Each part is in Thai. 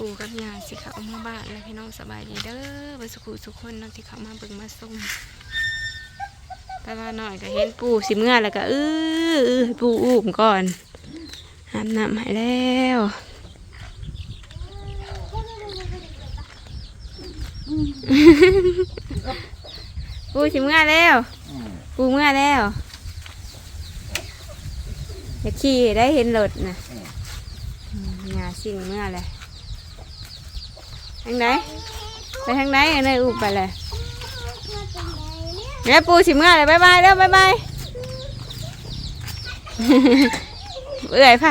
ปู่กับยาสิเขามาบ้านแล้วพี่น้องสบายดีเด้อไปสุขุสุขคนเนาะที่เขามาเบิ่งมาส้มแต่ว่าหน่อยก็เห็นปู่สิเมื่อแล้วก็อื้ออื้อให้ปู่อุ้มก่อนอาบน้ำให้แล้วปูสิเมื่อแล้วปูเมื่อแล้วอย่าขี่ได้เห็นรถนะอืมย่าสิ่งเมื่อเลย ทางไหนไปทางไหนอันนี้อุบไปเลยแม่ปูสิเมื่อเลยบายบายเด้อบายบายเอื่อยไผ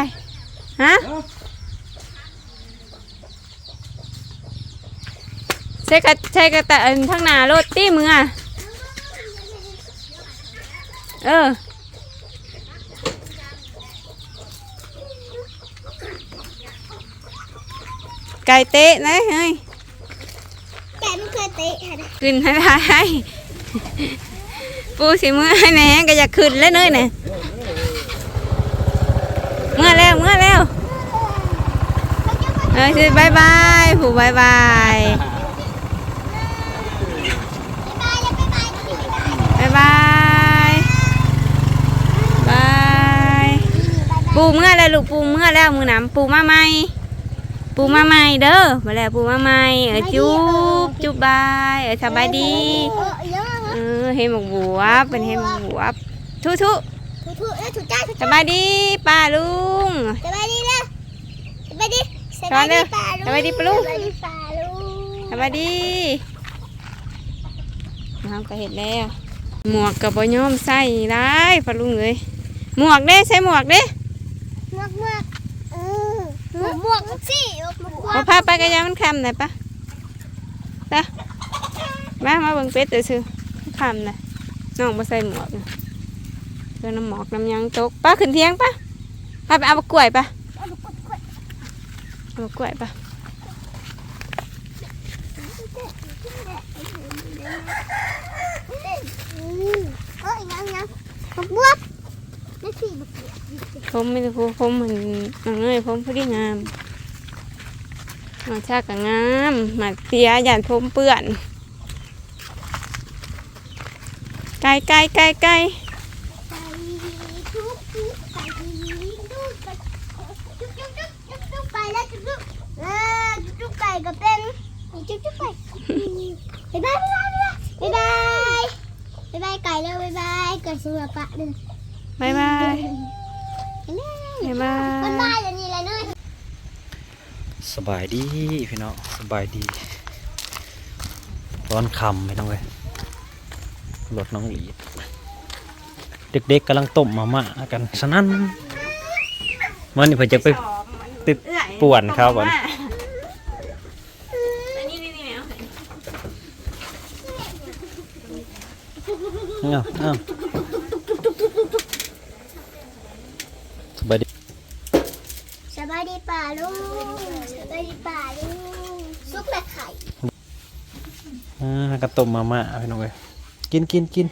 ฮะใช่กระใช่กระตะอันทางหน้ารถตี้มึงอะเออไก่เตะนะเฮ้ย แกไม่เคยเตะค่ะนะ ขึ้นให้ได้ ปูสิเมื่อให้แหน่ก็อยากขึ้นแล้วเนยเนี่ยเมื่อแล้วเมื่อแล้วเออสิบายบายผูบายบายบายบายบายปูเมื่อแล้วลูกปูเมื่อแล้วมือหนำปูมาใหม ปูมาใหม่เด้อมาแล้วปูมาใหม่เออจุ๊บจุ๊บบายเออสบายดีเออเยอะเออเห็นหมกบวบเป็นเห็นหมกบวบทุทุถูถูเออถูจ้าถูสบายดีป้าลุงสบายดีนะสบายดีสบายดีสบายดีปะลุงสบายดีปลาลุงสบายดีน้ำก็เห็นแล้วหมวกกับบย่อมใส่ได้ป้าลุงเลยหมวกเด้ใส่หมวกเด้หมวกหมวกเออ หมวกหมวกสิหมวกหมวกพอพาไปกระยามันคำหน่อยปะไปมามาเบิ่งเป็ดเดี๋ยวซื้อคำหน่อยน้องมาใส่หมวกน่ะเดี๋ยวน้ำหมอกน้ำหยังตกป้าขึ้นเที่ยงปะพาไปเอาบะกล้วยปะเอาบะกล้วยปะอืมเอ้ยยังยังหมวกบวกนี่สิบวก ผมไม่ได้พูดผมเหมือนน้องเอ้ยผมพอดีงามมาชากกงามมาเตียหยาดผมเปื้อนไกลไกลไกลไกลไปทุกทุกไปดูไปจุ๊บจุ๊บจุ๊บจุ๊บจุ๊บไปแล้วจุ๊บจุ๊บเออจุ๊บจุ๊บไก่ก็เป็นจุ๊บจุ๊บไปบ๊ายบายบ๊ายบายบ๊ายบายบ๊ายบายไก่แล้วบ๊ายบายไก่สุรปะเลย บายบายบายบามันยบายอย่างนี้เลยเนยสบายดีพี่น้องสบายดี ร้อนคำไม่ต้องเลยรถน้องหลีเด็กๆกำลังต้มมาม่ากันสนั่นมันนี่เพิ่นจะไปไปป่วนเขาก่อนนี่นี่นี่เอาเอ้าเอ้าสบายดี สบายดีป่าลุงสบายดีป่าลุงซุปแบบไข่ อ่ากระต้มมาม่าพี่น้องเลยกินกินกิน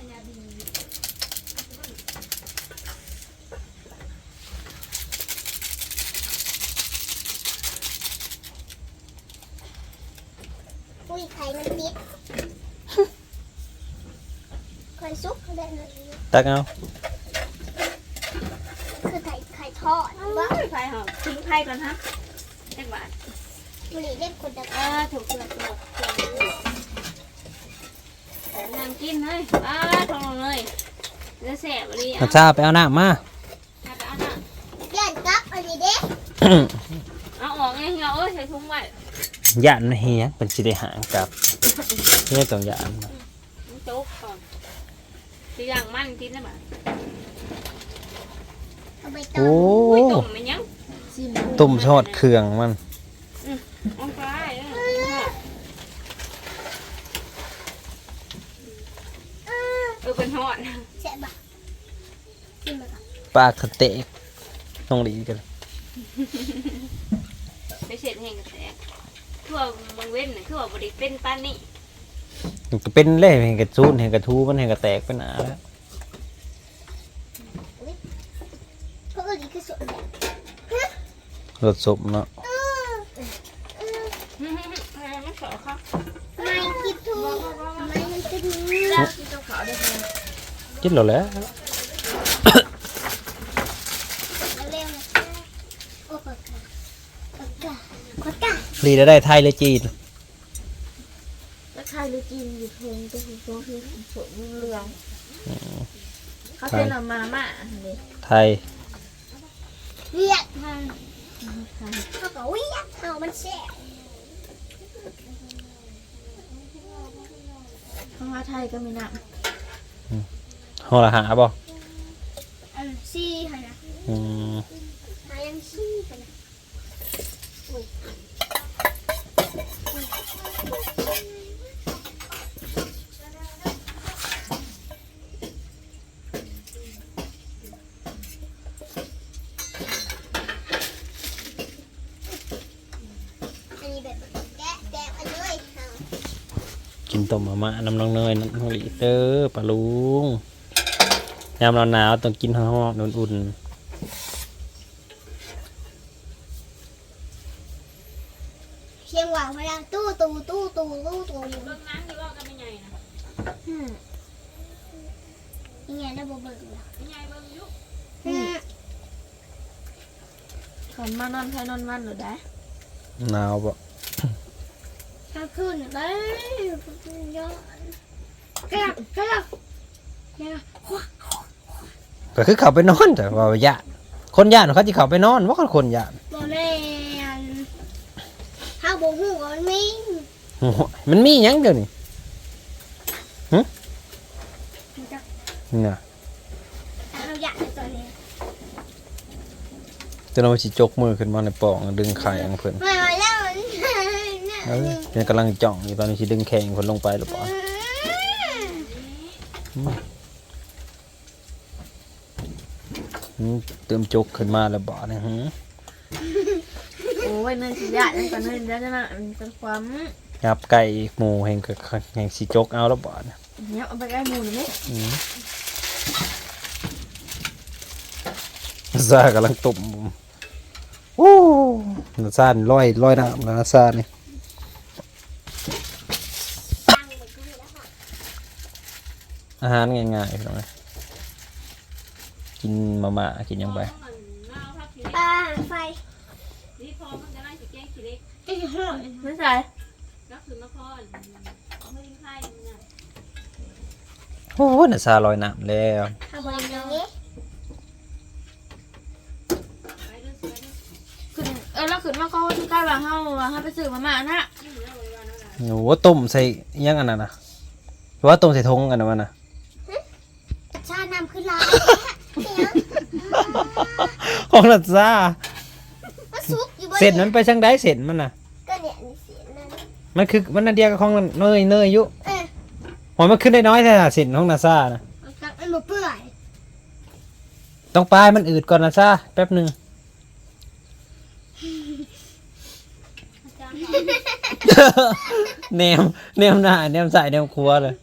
อุ้ยไข่มันติดไข่ซุปเขาได้เลยตักเอาคือไข่ไข่ทอดว่าไฟหอมทิ้งไข่ก่อนฮะเจ็ดบาทบุหรี่เล่นคนจะเออถูกเกลือถูกเกลือ น้ำกินเลยอ้าทองเลยจะแสบอะไรอะน้ำชาไปเอาน้ำมา เอาไปเอาหน่ะเลี่ยนกับอันนี้เด้เอาออกไงเงาเอ้ยใส่ถุงไว้ย่านเฮียเป็นสิได้หางกับเฮียต้องย่านมันโจ๊กก่อนทีอย่างมันกินได้ไหมเอาไปต้โอ้มอุ้ยต้มมันยังต้มทอดเครื่องมัน เองไปเออเออเป็นหอด ใช่ปะกินมาก่อน ปลากระเตกต้องดีกันไปเสร็จแห่งกระแตกคือว่าบางเว้นน่ะคือว่าบริเป็นป้านนี่มันก็เป็นเล่เห็นกระซูนเห็นกระทูมันเห็นกระแตกเป็นหนาแล้วเพราะอันนี้คือส่วนแบบรสสมเนาะเออเออไม่ขอครับไม่กินทูไม่มันจะมีที่ต้องขอได้ไหมกินแล้วแหล้ว เร็วๆโอ้กดกดกดกด รีได้ได้ไทยเลยจีนแล้วใครรู้กินอยู่เพลงตัวตัวคือสวยเรืองเขาเป็นออกมาม่าเลยไทยเรียกมันเขาก็วิ่งเอามันแช่เพราะว่าไทยก็มีน้ห้อละหาบ่อันซี่ค่ะนะอืม หายังซี่ค่ะนะอันนี้แบบแกินต้มมาม่าน้ำน้องเนยน้ำน้องหลีเด้อปลาลุงยามหนาวต้องกินห้องๆอุ่นชียงหวางพลัง ตู้ตู้ตู้ตู้ตู้ตู้อยู่ำน้ำที่ว่าก็ไม่ใหญ่นะอืมยังไงนะโบเบิร์กเหรอไม่ใหญ่เบิ่งยุอืมขันมานอนใครนอนมันหรือได้ๆหนาวบ่กลางคืนน่ะไปย้อนกระดับกระดับเนี่ยนะก็คือเขาไปนอนแต่ว่าย่านคนย่านเขาที่เขาไปนอนว่าคนคนย่านบอแม่ นถ้าโบหูก็มันมีโอ้โหมันมีหยังเดี๋ยวนี้มันจะน่ะถ้าเราอยากในตัวนี้จะเราสิจกมือขึ้นมาในปล่องดึงไข่อังเพิ่นไม่ไหวแล้วมันเนี่ยเออเนี่ยกำลังจ่องอยู่ตอนนี้สิดึงแข่งเพิ่นลงไปหรือเปล่าอืมเติมจกขึ้นมาแล้วบ่เนี่ยหือ โอ้ยเนยสิยะยังกันเนยแล้วจะน่ะมันเป็นความยับไก่หมูแห่งก็แห่งสิจกเอาแล้วบ่เนี่ยเนี้ยเอาไปใกล้หมูหน่อยไหมอืมซากำลังตุ่มโอ้นาซานลอยลอยน้ำแล้วนาซานี่อาหารง่ายๆพี่น้องเอ้ยกินมาม่ากินหยังไป ปลาไฟ นี่พอมันจะได้ สิแกงขี้เล็กจะอยู่ข้างหลังไม่ใช่ก็คือมะพร้าวเอาไม่ใช่เนี่ย โอ้นาซาลอยน้ำแล้วทำอะไรอย่างนี้ไปดูสิไปดูขึ้นเออแล้วขึ้นมาเขาที่ใกล้บางเฮาว่าเฮาไปซื้อมาม่านะโอ้โหต้มใส่อิหยังอันนั้นนะหรือว่าต้มใส่ทงกันนะมันนะชาติน้ำขึ้นลายเนี่ยของนาซามันซุกอยู่บน เสร็จมันไปช่างได้เสร็จมันนะก็เนี่ยนี่เสียนั่นมันคือมันนาเดียวกับของเนยเนยอยู่เออหอยมันขึ้นได้น้อยแต่เสร็จของนาซานะมันบ่เปื่อยต้องปลายมันอืดก่อนนาซาแป๊บหนึ่งแนมแนมหน้าแนมใส่แนมครัวเลย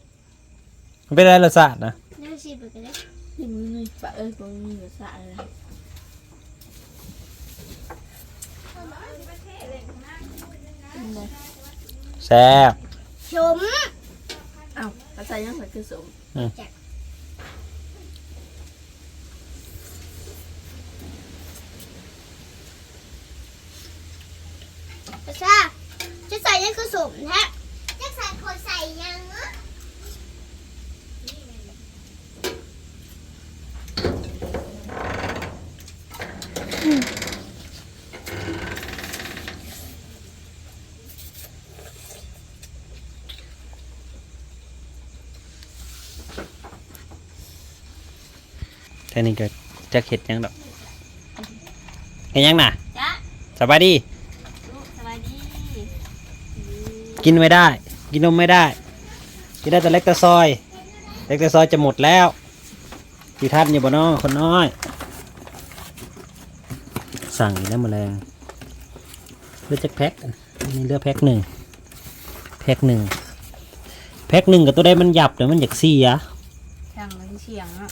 มันเป็นอะไรรสชาตินะนี่สิเบิกกันเลยที่มือนี่ปะเอ้ยบ่มีภาษาอะไรนะ แซ่บชมอ้าวภาษายังไงคือสมกระชาจะใส่ยังคือสมแท้จะใส่คนใส่ยังอะ ค่นี้ก็จะเข็ดยังดอกเห็นยังน่ะจ้ะสบายดี ลูกสบายดีกินไม่ได้ กินนมไม่ได้ กินได้แต่เล็กแต่ซอย เล็กแต่ซอยจะหมดแล้วอยู่ท่านอยู่บ่น้อคนน้อย สั่งอีกแล้วแมลงเลือดจักแพ็คอันนี่เลือดแพ็คหนึ่งแพ็คหนึ่งแพ็คหนึ่งกับตัวใดมันหยับเดี๋ยวมันอยากเสียช่างมันเชียงอะ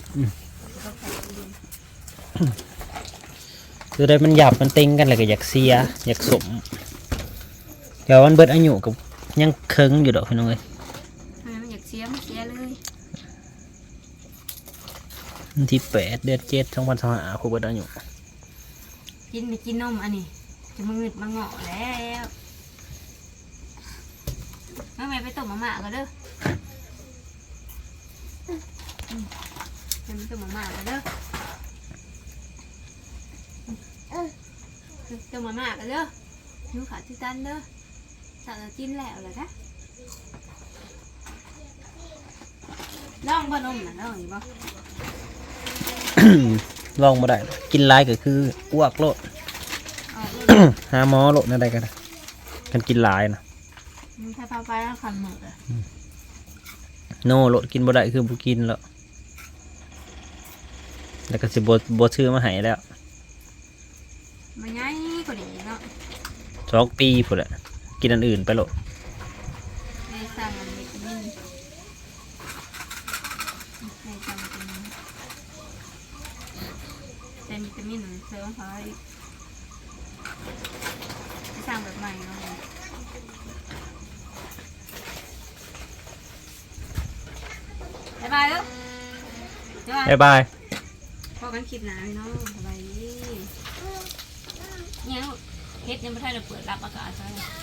ตัวใดมันหยับมันเต็งกันเลยก็อยากเสียอยากสมอยดี๋ยวมันเบิดอายุกับยังเคิงอยู่ดอกพี่น้องเอ้ยทำไมมันอยากเสียมันเสียเลยวันที่แปดเดือนเจ็ดสองพันสองห้าครูเบิดอายุกินไม่กินนมอันนี้จะมาเงึดมาเงาะแล้วเอาแม่ไปต้มมาม่าก็เด้ออืมแม่ไปต้มมาม่าก็เด้อ ต้มมาม่าก็เด้อหนูขาที่ตันเด้อสั่งจะกินแล้วเลยนะลองบ่นมน่ะลองอีกบ่ลองมาได้ กินหลายก็คืออ้วกโลด เอาเลย หาหมอโลดนั่นได้กันกันกินหลายนะมึงแค่พาไปแล้วคันหมดเลยโน่โลดกินบ่ได้คือบ่กินแล้วแล้วก็สิบ่บ่ซื้อมาให้แล้ว มันง่ายกว่านี้เนาะ สองปีพุ่นแหละกินอันอื่นไปโลดในสั่งมันวิตามินในสั่งวิตามินเป็นวิตามินเสริมเขาอีกไปสั่งแบบใหม่เนาะบ๊ายบายเด้อบ๊ายบายบ๊ายบาย พอกันคลิปหนาพี่น้องสบายดีเนี่ย เฮ็ดยังไม่ทันได้เปิดรับอากาศใช่ไหม